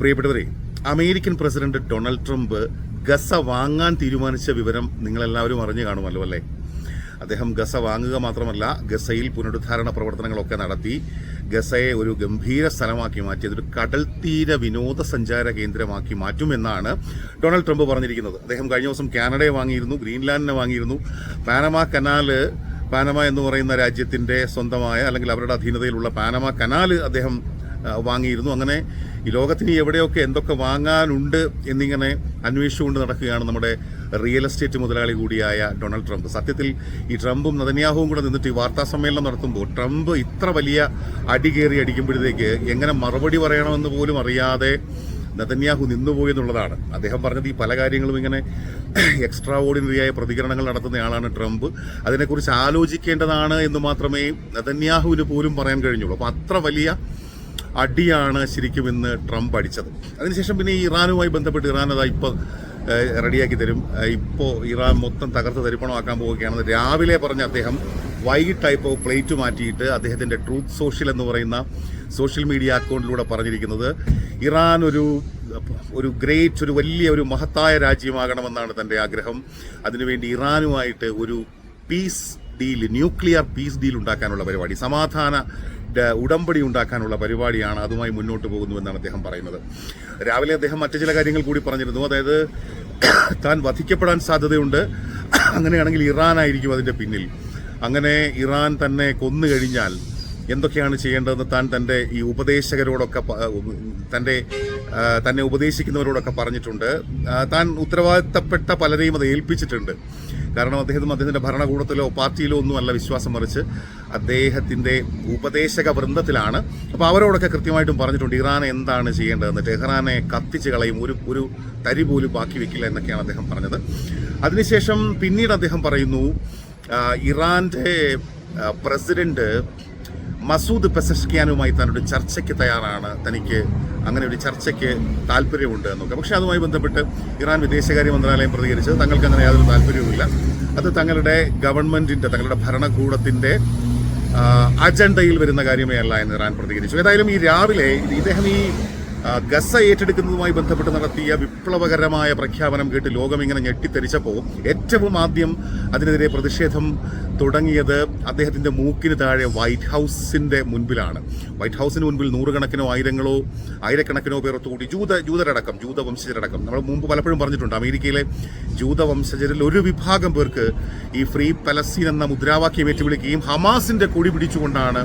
പ്രിയപ്പെട്ടവരെ American president Donald Trump Gaza വാങ്ങാൻ തീരുമാനിച്ച വിവരം നിങ്ങളെല്ലാവരും അറിഞ്ഞു കാണുമല്ലോ അല്ലേ? അദ്ദേഹം ഗസ വാങ്ങുക മാത്രമല്ല ഗസയിൽ പുനരുദ്ധാരണ പ്രവർത്തനങ്ങളൊക്കെ നടത്തി ഗസയെ ഒരു ഗംഭീര സ്ഥലമാക്കി മാറ്റി അതൊരു കടൽ തീര വിനോദസഞ്ചാര കേന്ദ്രമാക്കി മാറ്റുമെന്നാണ് ഡൊണാൾഡ് ട്രംപ് പറഞ്ഞിരിക്കുന്നത്. അദ്ദേഹം കഴിഞ്ഞ ദിവസം കാനഡയെ വാങ്ങിയിരുന്നു ഗ്രീൻലാൻഡിനെ വാങ്ങിയിരുന്നു. പാനമ കനാല് പാനമ എന്ന് പറയുന്ന രാജ്യത്തിന്റെ സ്വന്തമായ അല്ലെങ്കിൽ അവരുടെ അധീനതയിലുള്ള പാനമ കനാല് അദ്ദേഹം വാങ്ങിയിരുന്നു. അങ്ങനെ ഈ ലോകത്തിന് എവിടെയൊക്കെ എന്തൊക്കെ വാങ്ങാനുണ്ട് എന്നിങ്ങനെ അന്വേഷിച്ചുകൊണ്ട് നടക്കുകയാണ് നമ്മുടെ റിയൽ എസ്റ്റേറ്റ് മുതലാളി കൂടിയായ ഡൊണാൾഡ് ട്രംപ്. സത്യത്തിൽ ഈ ട്രംപും നദന്യാഹുവും കൂടെ നിന്നിട്ട് ഈ വാർത്താ സമ്മേളനം നടത്തുമ്പോൾ ട്രംപ് ഇത്ര വലിയ അടി കയറി അടിക്കുമ്പോഴത്തേക്ക് എങ്ങനെ മറുപടി പറയണമെന്ന് പോലും അറിയാതെ നതന്യാഹു നിന്നുപോയി എന്നുള്ളതാണ്. അദ്ദേഹം പറഞ്ഞത് ഈ പല കാര്യങ്ങളും ഇങ്ങനെ എക്സ്ട്രാ ഓർഡിനറിയായ പ്രതികരണങ്ങൾ നടത്തുന്നയാളാണ് ട്രംപ്. അതിനെക്കുറിച്ച് ആലോചിക്കേണ്ടതാണ് എന്ന് മാത്രമേ നതന്യാഹുവിന് പോലും പറയാൻ കഴിഞ്ഞുള്ളൂ. അപ്പോൾ അത്ര വലിയ അടിയാണ് ശരിക്കും ഇന്ന് ട്രംപ് അടിച്ചത്. അതിനുശേഷം പിന്നെ ഇറാനുമായി ബന്ധപ്പെട്ട് ഇറാൻ അതാ ഇപ്പോൾ റെഡിയാക്കി തരും. ഇപ്പോൾ ഇറാൻ മൊത്തം തകർത്ത് തരിപ്പണമാക്കാൻ പോവുകയാണെന്ന് രാവിലെ പറഞ്ഞ അദ്ദേഹം വൈകിട്ടായിപ്പോൾ പ്ലേറ്റ് മാറ്റിയിട്ട് അദ്ദേഹത്തിന്റെ ട്രൂത്ത് സോഷ്യൽ എന്ന് പറയുന്ന സോഷ്യൽ മീഡിയ അക്കൗണ്ടിലൂടെ പറഞ്ഞിരിക്കുന്നത് ഇറാൻ ഒരു ഒരു ഗ്രേറ്റ് ഒരു വലിയ ഒരു മഹത്തായ രാജ്യമാകണമെന്നാണ് തന്റെ ആഗ്രഹം. അതിനുവേണ്ടി ഇറാനുമായിട്ട് ഒരു peace deal nuclear peace deal ഉണ്ടാക്കാനുള്ള പരിപാടി. സമാധാന ഉടമ്പടി ഉണ്ടാക്കാനുള്ള പരിപാടിയാണ് അതുമായി മുന്നോട്ട് പോകുന്നുവെന്നാണ് അദ്ദേഹം പറയുന്നത്. രാവിലെ അദ്ദേഹം മറ്റു ചില കാര്യങ്ങൾ കൂടി പറഞ്ഞിരുന്നു. അതായത് താൻ വധിക്കപ്പെടാൻ സാധ്യതയുണ്ട്. അങ്ങനെയാണെങ്കിൽ ഇറാൻ ആയിരിക്കും അതിന്റെ പിന്നിൽ. അങ്ങനെ ഇറാൻ തന്നെ കൊന്നു കഴിഞ്ഞാൽ എന്തൊക്കെയാണ് ചെയ്യേണ്ടതെന്ന് താൻ തന്റെ ഈ ഉപദേശകരോടൊക്കെ തന്റെ തന്നെ ഉപദേശിക്കുന്നവരോടൊക്കെ പറഞ്ഞിട്ടുണ്ട്. താൻ ഉത്തരവാദിത്തപ്പെട്ട പലരെയും അത് ഏൽപ്പിച്ചിട്ടുണ്ട്. കാരണം അദ്ദേഹം അദ്ദേഹത്തിന്റെ ഭരണകൂടത്തിലോ പാർട്ടിയിലോ ഒന്നുമല്ല വിശ്വാസം മറിച്ച് അദ്ദേഹത്തിന്റെ ഉപദേശക വൃന്ദത്തിലാണ്. അപ്പോൾ അവരോടൊക്കെ കൃത്യമായിട്ടും പറഞ്ഞിട്ടുണ്ട് ഇറാൻ എന്താണ് ചെയ്യേണ്ടതെന്ന്. ടെഹ്റാനെ കത്തിച്ച് കളയും ഒരു ഒരു തരി പോലും ബാക്കി വെക്കില്ല എന്നൊക്കെയാണ് അദ്ദേഹം പറഞ്ഞത്. അതിനുശേഷം പിന്നീട് അദ്ദേഹം പറയുന്നു ഇറാന്റെ പ്രസിഡന്റ് മസൂദ് പെസഷ്കിയാനുമായി തന്നൊരു ചർച്ചയ്ക്ക് തയ്യാറാണ്. തനിക്ക് അങ്ങനെ ഒരു ചർച്ചയ്ക്ക് താല്പര്യമുണ്ട് എന്നൊക്കെ. പക്ഷേ അതുമായി ബന്ധപ്പെട്ട് ഇറാൻ വിദേശകാര്യ മന്ത്രാലയം പ്രതികരിച്ചത് തങ്ങൾക്ക് അങ്ങനെ യാതൊരു താല്പര്യവുമില്ല. അത് തങ്ങളുടെ ഗവൺമെന്റിന്റെ തങ്ങളുടെ ഭരണകൂടത്തിന്റെ അജണ്ടയിൽ വരുന്ന കാര്യമേ അല്ല എന്ന് ഇറാൻ പ്രതികരിച്ചു. ഏതായാലും ഈ രാവിലെ ഇദ്ദേഹം ഈ ഗസ ഏറ്റെടുക്കുന്നതുമായി ബന്ധപ്പെട്ട് നടത്തിയ വിപ്ലവകരമായ പ്രഖ്യാപനം കേട്ട് ലോകം ഇങ്ങനെ ഞെട്ടിത്തെരിച്ചപ്പോൾ ഏറ്റവും ആദ്യം അതിനെതിരെ പ്രതിഷേധം തുടങ്ങിയത് അദ്ദേഹത്തിന്റെ മൂക്കിന് താഴെ വൈറ്റ് ഹൗസിന്റെ മുൻപിലാണ്. വൈറ്റ് ഹൗസിന് മുൻപിൽ നൂറുകണക്കിനോ ആയിരങ്ങളോ ആയിരക്കണക്കിനോ പേർ ഒത്തുകൂടി ജൂത ജൂതരടക്കം ജൂതവംശജരടക്കം. നമ്മൾ മുമ്പ് പലപ്പോഴും പറഞ്ഞിട്ടുണ്ട് അമേരിക്കയിലെ ജൂതവംശജരിൽ ഒരു വിഭാഗം പേർക്ക് ഈ ഫ്രീ പലസ്തീൻ എന്ന മുദ്രാവാക്യം ഏറ്റുവിളിക്കുകയും ഹമാസിന്റെ കൊടി പിടിച്ചുകൊണ്ടാണ്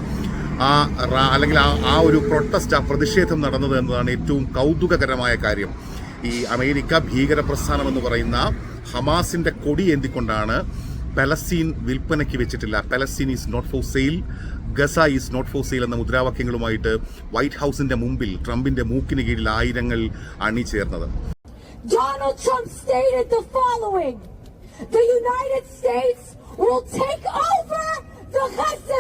ആ അല്ലെങ്കിൽ ആ ആ ഒരു പ്രൊട്ടസ്റ്റ് ആ പ്രതിഷേധം നടന്നത് എന്നതാണ് ഏറ്റവും കൗതുകകരമായ കാര്യം. ഈ അമേരിക്ക ഭീകര പ്രസ്ഥാനം എന്ന് പറയുന്ന ഹമാസിന്റെ കൊടി എന്തിക്കൊണ്ടാണ് പലസ്തീൻ വിൽപ്പനയ്ക്ക് വെച്ചിട്ടില്ല. Palestine is not for sale Gaza is not for sale എന്ന മുദ്രാവാക്യങ്ങളുമായിട്ട് വൈറ്റ് ഹൗസിന്റെ മുമ്പിൽ ട്രംപിന്റെ മൂക്കിന് കീഴിൽ ആയിരങ്ങൾ അണിചേർന്നത്. Donald Trump stated the following. The United States will take over the Gaza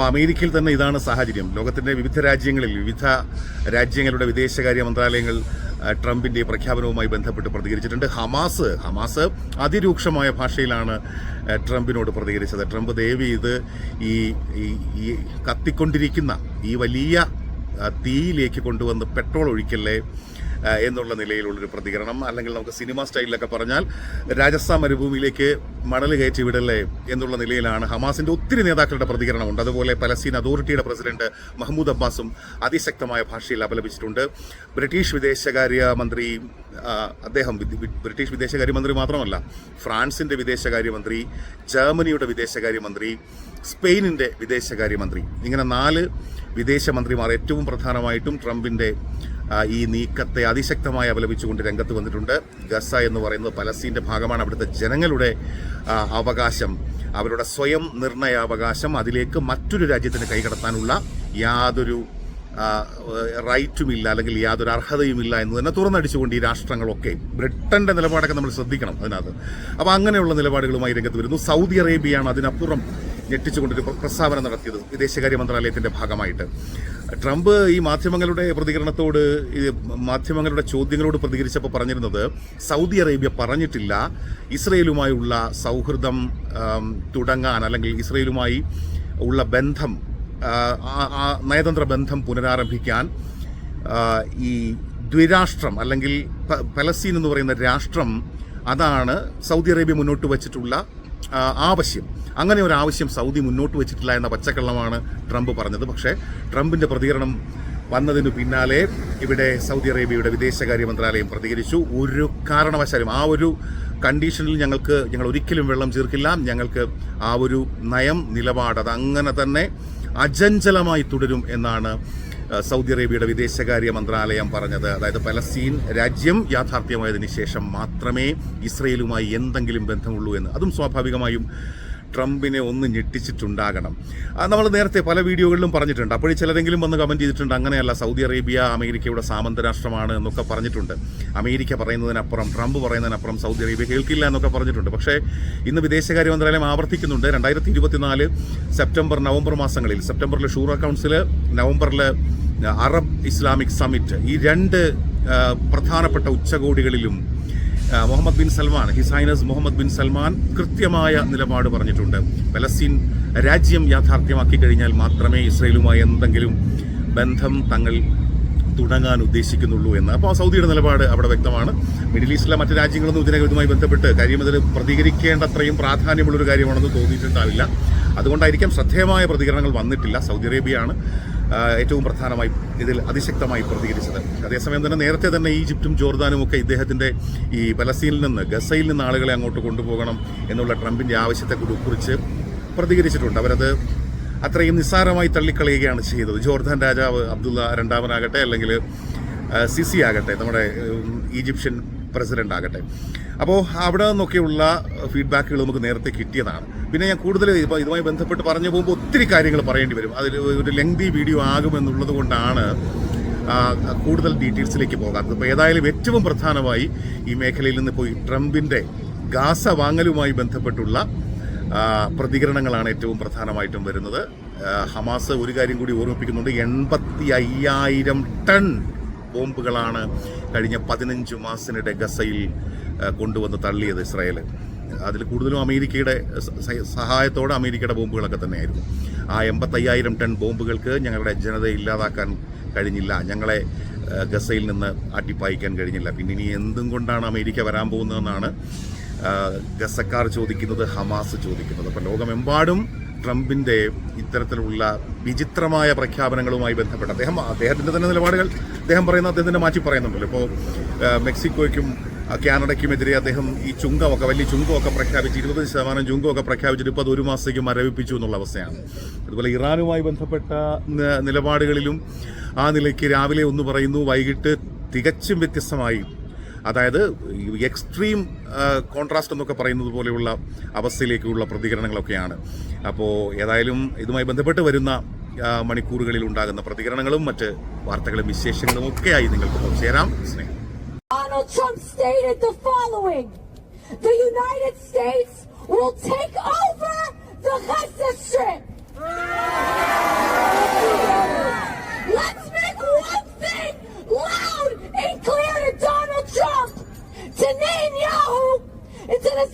അപ്പോൾ അമേരിക്കയിൽ തന്നെ ഇതാണ് സാഹചര്യം. ലോകത്തിന്റെ വിവിധ രാജ്യങ്ങളിൽ വിവിധ രാജ്യങ്ങളുടെ വിദേശകാര്യ മന്ത്രാലയങ്ങൾ ട്രംപിന്റെ പ്രഖ്യാപനവുമായി ബന്ധപ്പെട്ട് പ്രതികരിച്ചിട്ടുണ്ട്. ഹമാസ് ഹമാസ് അതിരൂക്ഷമായ ഭാഷയിലാണ് ട്രംപിനോട് പ്രതികരിച്ചത്. ട്രംപ് ദയവ് ഇത് ഈ ഈ- കത്തിക്കൊണ്ടിരിക്കുന്ന ഈ വലിയ തീയിലേക്ക് കൊണ്ടുവന്ന് പെട്രോൾ ഒഴിക്കല്ലേ എന്നുള്ള നിലയിലുള്ളൊരു പ്രതികരണം. അല്ലെങ്കിൽ നമുക്ക് സിനിമ സ്റ്റൈലിലൊക്കെ പറഞ്ഞാൽ രാജസ്ഥാൻ മരുഭൂമിയിലേക്ക് മണൽ കയറ്റി വിടല്ലേ എന്നുള്ള നിലയിലാണ് ഹമാസിന്റെ ഒത്തിരി നേതാക്കളുടെ പ്രതികരണമുണ്ട്. അതുപോലെ പലസ്തീൻ അതോറിറ്റിയുടെ പ്രസിഡന്റ് മഹ്മൂദ് അബ്ബാസും അതിശക്തമായ ഭാഷയിൽ അപലപിച്ചിട്ടുണ്ട്. ബ്രിട്ടീഷ് വിദേശകാര്യ മന്ത്രി അദ്ദേഹം ബ്രിട്ടീഷ് വിദേശകാര്യ ബ്രിട്ടീഷ് വിദേശകാര്യമന്ത്രി മാത്രമല്ല ഫ്രാൻസിന്റെ വിദേശകാര്യമന്ത്രി ജർമ്മനിയുടെ വിദേശകാര്യമന്ത്രി സ്പെയിനിന്റെ വിദേശകാര്യമന്ത്രി. ഇങ്ങനെ നാല് വിദേശമന്ത്രിമാർ ഏറ്റവും പ്രധാനമായിട്ടും ട്രംപിന്റെ ആ, ഈ നീക്കത്തെ അതിശക്തമായി അപലപിച്ചുകൊണ്ട് രംഗത്ത് വന്നിട്ടുണ്ട്. ഗസ എന്ന് പറയുന്നത് പലസ്തീന്റെ ഭാഗമാണ് അവിടുത്തെ ജനങ്ങളുടെ അവകാശം. അവരുടെ സ്വയം നിർണയ അവകാശം. അതിലേക്ക് മറ്റൊരു രാജ്യത്തിന് കൈകടത്താനുള്ള യാതൊരു റൈറ്റുമില്ല അല്ലെങ്കിൽ യാതൊരു അർഹതയുമില്ല എന്ന് തന്നെ തുറന്നടിച്ചുകൊണ്ട് ഈ രാഷ്ട്രങ്ങളൊക്കെ ബ്രിട്ടന്റെ നിലപാടൊക്കെ നമ്മൾ ശ്രദ്ധിക്കണം അതിനകത്ത്. അപ്പോൾ അങ്ങനെയുള്ള നിലപാടുകളുമായി രംഗത്ത് വരുന്നു. സൗദി അറേബ്യയാണ് അതിനപ്പുറം ഞെട്ടിച്ചുകൊണ്ടൊരു പ്രസ്താവന നടത്തിയത് വിദേശകാര്യ മന്ത്രാലയത്തിന്റെ ഭാഗമായിട്ട്. ട്രംപ് ഈ മാധ്യമങ്ങളുടെ പ്രതികരണത്തോട് ഈ മാധ്യമങ്ങളുടെ ചോദ്യങ്ങളോട് പ്രതികരിച്ചപ്പോൾ പറഞ്ഞിരുന്നത് സൗദി അറേബ്യ പറഞ്ഞിട്ടില്ല ഇസ്രയേലുമായുള്ള സൗഹൃദം തുടങ്ങാൻ അല്ലെങ്കിൽ ഇസ്രയേലുമായി ഉള്ള ബന്ധം നയതന്ത്ര ബന്ധം പുനരാരംഭിക്കാൻ ഈ ദ്വിരാഷ്ട്രം അല്ലെങ്കിൽ പലസ്തീൻ എന്ന് പറയുന്ന രാഷ്ട്രം അതാണ് സൗദി അറേബ്യ മുന്നോട്ട് വച്ചിട്ടുള്ള ആവശ്യം. അങ്ങനെ ഒരു ആവശ്യം സൗദി മുന്നോട്ട് വെച്ചിട്ടില്ല എന്ന പച്ചക്കള്ളമാണ് ട്രംപ് പറഞ്ഞത്. പക്ഷേ ട്രംപിന്റെ പ്രതികരണം വന്നതിനു പിന്നാലെ ഇവിടെ സൗദി അറേബ്യയുടെ വിദേശകാര്യ മന്ത്രാലയം പ്രതികരിച്ചു. ഒരു കാരണവശാലും ആ ഒരു കണ്ടീഷനിൽ ഞങ്ങൾക്ക് ഞങ്ങൾ ഒരിക്കലും വെള്ളം ചേർക്കില്ല. ഞങ്ങൾക്ക് ആ ഒരു നയം നിലപാട് അത് അങ്ങനെ തന്നെ അജഞ്ചലമായി തുടരും എന്നാണ് സൗദി അറേബ്യയുടെ വിദേശകാര്യ മന്ത്രാലയം പറഞ്ഞത്. അതായത് പലസ്തീൻ രാജ്യം യാഥാർത്ഥ്യമായതിനു ശേഷം മാത്രമേ ഇസ്രയേലുമായി എന്തെങ്കിലും ബന്ധമുള്ളൂ എന്ന്. അതും സ്വാഭാവികമായും ട്രംപിനെ ഒന്ന് ഞെട്ടിച്ചിട്ടുണ്ടാകണം. നമ്മൾ നേരത്തെ പല വീഡിയോകളിലും പറഞ്ഞിട്ടുണ്ട്. അപ്പോഴും ചിലരെങ്കിലും വന്ന് കമന്റ് ചെയ്തിട്ടുണ്ട് അങ്ങനെയല്ല സൗദി അറേബ്യ അമേരിക്കയുടെ സാമന്ത രാഷ്ട്രമാണ് എന്നൊക്കെ പറഞ്ഞിട്ടുണ്ട്. അമേരിക്ക പറയുന്നതിനപ്പുറം ട്രംപ് പറയുന്നതിനപ്പുറം സൗദി അറേബ്യ കേൾക്കില്ല എന്നൊക്കെ പറഞ്ഞിട്ടുണ്ട്. പക്ഷേ ഇന്ന് വിദേശകാര്യ മന്ത്രാലയം ആവർത്തിക്കുന്നുണ്ട്. രണ്ടായിരത്തി ഇരുപത്തിനാല് സെപ്റ്റംബർ നവംബർ മാസങ്ങളിൽ സെപ്റ്റംബറിൽ ഷൂറ കൗൺസിൽ നവംബറിൽ അറബ് ഇസ്ലാമിക് സമിറ്റ് ഈ രണ്ട് പ്രധാനപ്പെട്ട ഉച്ചകോടികളിലും Mohammed bin Salman his highness Mohammed bin Salman കൃത്യമായ നിലപാട് പറഞ്ഞിട്ടുണ്ട്. പലസ്തീൻ രാജ്യം യാഥാർത്ഥ്യമാക്കി കഴിഞ്ഞാൽ മാത്രമേ ഇസ്രയേലുമായി എന്തെങ്കിലും ബന്ധം തങ്ങൾ തുടങ്ങാൻ ഉദ്ദേശിക്കുന്നുള്ളൂ എന്ന്. അപ്പോൾ സൗദിയുടെ നിലപാട് അവിടെ വ്യക്തമാണ്. മിഡിൽ ഈസ്റ്റിലെ മറ്റ് രാജ്യങ്ങളൊന്നും ഇതിനെ ഇതുമായി ബന്ധപ്പെട്ട് കാര്യം ഇതിൽ പ്രതികരിക്കേണ്ടത്രയും പ്രാധാന്യമുള്ളൊരു കാര്യമാണെന്ന് തോന്നിയിട്ടുണ്ടാവില്ല. അതുകൊണ്ടായിരിക്കാം ശ്രദ്ധേയമായ പ്രതികരണങ്ങൾ വന്നിട്ടില്ല. സൗദി അറേബ്യയാണ് ഏറ്റവും പ്രധാനമായി ഇതിൽ അതിശക്തമായി പ്രതികരിച്ചത്. അതേസമയം തന്നെ നേരത്തെ തന്നെ ഈജിപ്തും ജോർദാനും ഒക്കെ ഇദ്ദേഹത്തിന്റെ ഈ പലസ്തീനിൽ നിന്ന് ഗസയിൽ നിന്ന് ആളുകളെ അങ്ങോട്ട് കൊണ്ടുപോകണം എന്നുള്ള ട്രംപിന്റെ ആവശ്യത്തെ കുറി- കുറിച്ച് പ്രതികരിച്ചിട്ടുണ്ട്. അവരത് അത്രയും നിസ്സാരമായി തള്ളിക്കളയുകയാണ് ചെയ്തത്. ജോർദാൻ രാജാവ് അബ്ദുള്ള രണ്ടാമനാകട്ടെ അല്ലെങ്കിൽ സിസി ആകട്ടെ നമ്മുടെ ഈജിപ്ഷ്യൻ പ്രസിഡന്റ് ആകട്ടെ. അപ്പോൾ അവിടെ നിന്നൊക്കെയുള്ള ഫീഡ്ബാക്കുകൾ നമുക്ക് നേരത്തെ കിട്ടിയതാണ്. പിന്നെ ഞാൻ കൂടുതൽ ഇപ്പോൾ ഇതുമായി ബന്ധപ്പെട്ട് പറഞ്ഞു പോകുമ്പോൾ ഒത്തിരി കാര്യങ്ങൾ പറയേണ്ടി വരും. അതിൽ ഒരു ലെങ്തി വീഡിയോ ആകുമെന്നുള്ളത് കൊണ്ടാണ് കൂടുതൽ ഡീറ്റെയിൽസിലേക്ക് പോകാത്തത് അപ്പോൾ ഏതായാലും ഏറ്റവും പ്രധാനമായി ഈ മേഖലയിൽ നിന്ന് ഇപ്പോൾ ഈ ട്രംപിന്റെ ഗാസ വാങ്ങലുമായി ബന്ധപ്പെട്ടുള്ള പ്രതികരണങ്ങളാണ് ഏറ്റവും പ്രധാനമായിട്ടും വരുന്നത്. ഹമാസ് ഒരു കാര്യം കൂടി ഓർമ്മിപ്പിക്കുന്നുണ്ട്. എൺപത്തി അയ്യായിരം ടൺ ബോംബുകളാണ് കഴിഞ്ഞ പതിനഞ്ച് മാസത്തിനിടെ ഗസയിൽ കൊണ്ടുവന്ന് തള്ളിയത് ഇസ്രായേൽ അതിൽ കൂടുതലും അമേരിക്കയുടെ സഹായത്തോടെ അമേരിക്കയുടെ ബോംബുകളൊക്കെ തന്നെയായിരുന്നു. ആ എൺപത്തയ്യായിരം ടൺ ബോംബുകൾക്ക് ഞങ്ങളുടെ ജനതയെ ഇല്ലാതാക്കാൻ കഴിഞ്ഞില്ല. ഞങ്ങളെ ഗസയിൽ നിന്ന് അട്ടിപ്പായിക്കാൻ കഴിഞ്ഞില്ല. പിന്നെ ഇനി എന്തും കൊണ്ടാണ് അമേരിക്ക വരാൻ പോകുന്നതെന്നാണ് ഗസക്കാർ ചോദിക്കുന്നത് ഹമാസ് ചോദിക്കുന്നത്. അപ്പം ലോകമെമ്പാടും ട്രംപിന്റെ ഇത്തരത്തിലുള്ള വിചിത്രമായ പ്രഖ്യാപനങ്ങളുമായി ബന്ധപ്പെട്ട് അദ്ദേഹം അദ്ദേഹത്തിന്റെ തന്നെ നിലപാടുകൾ അദ്ദേഹം പറയുന്ന അദ്ദേഹത്തിന്റെ മാറ്റി പറയുന്നുണ്ടല്ലോ. ഇപ്പോൾ മെക്സിക്കോയ്ക്കും കാനഡയ്ക്കുമെതിരെ അദ്ദേഹം ഈ ചുങ്കമൊക്കെ വലിയ ചുങ്കമൊക്കെ പ്രഖ്യാപിച്ച് ഇരുപത് ശതമാനം ചുങ്കമൊക്കെ പ്രഖ്യാപിച്ചിട്ട് ഇപ്പോൾ അത് ഒരു മാസത്തേക്ക് മരവിപ്പിച്ചു എന്നുള്ള അവസ്ഥയാണ്. അതുപോലെ ഇറാനുമായി ബന്ധപ്പെട്ട നിലപാടുകളിലും ആ നിലയ്ക്ക് രാവിലെ ഒന്ന് പറയുന്നു വൈകിട്ട് തികച്ചും വ്യത്യസ്തമായി അതായത് എക്സ്ട്രീം കോൺട്രാസ്റ്റ് എന്നൊക്കെ പറയുന്നത് പോലെയുള്ള അവസ്ഥയിലേക്കുള്ള പ്രതികരണങ്ങളൊക്കെയാണ്. അപ്പോൾ ഏതായാലും ഇതുമായി ബന്ധപ്പെട്ട് വരുന്ന മണിക്കൂറുകളിൽ ഉണ്ടാകുന്ന പ്രതികരണങ്ങളും മറ്റ് വാർത്തകളും വിശേഷങ്ങളും ഒക്കെയായി നിങ്ങൾക്ക് ചേരാം സ്നേഹം. Let's make one thing loud and clear to Donald to name Yahoo! Into the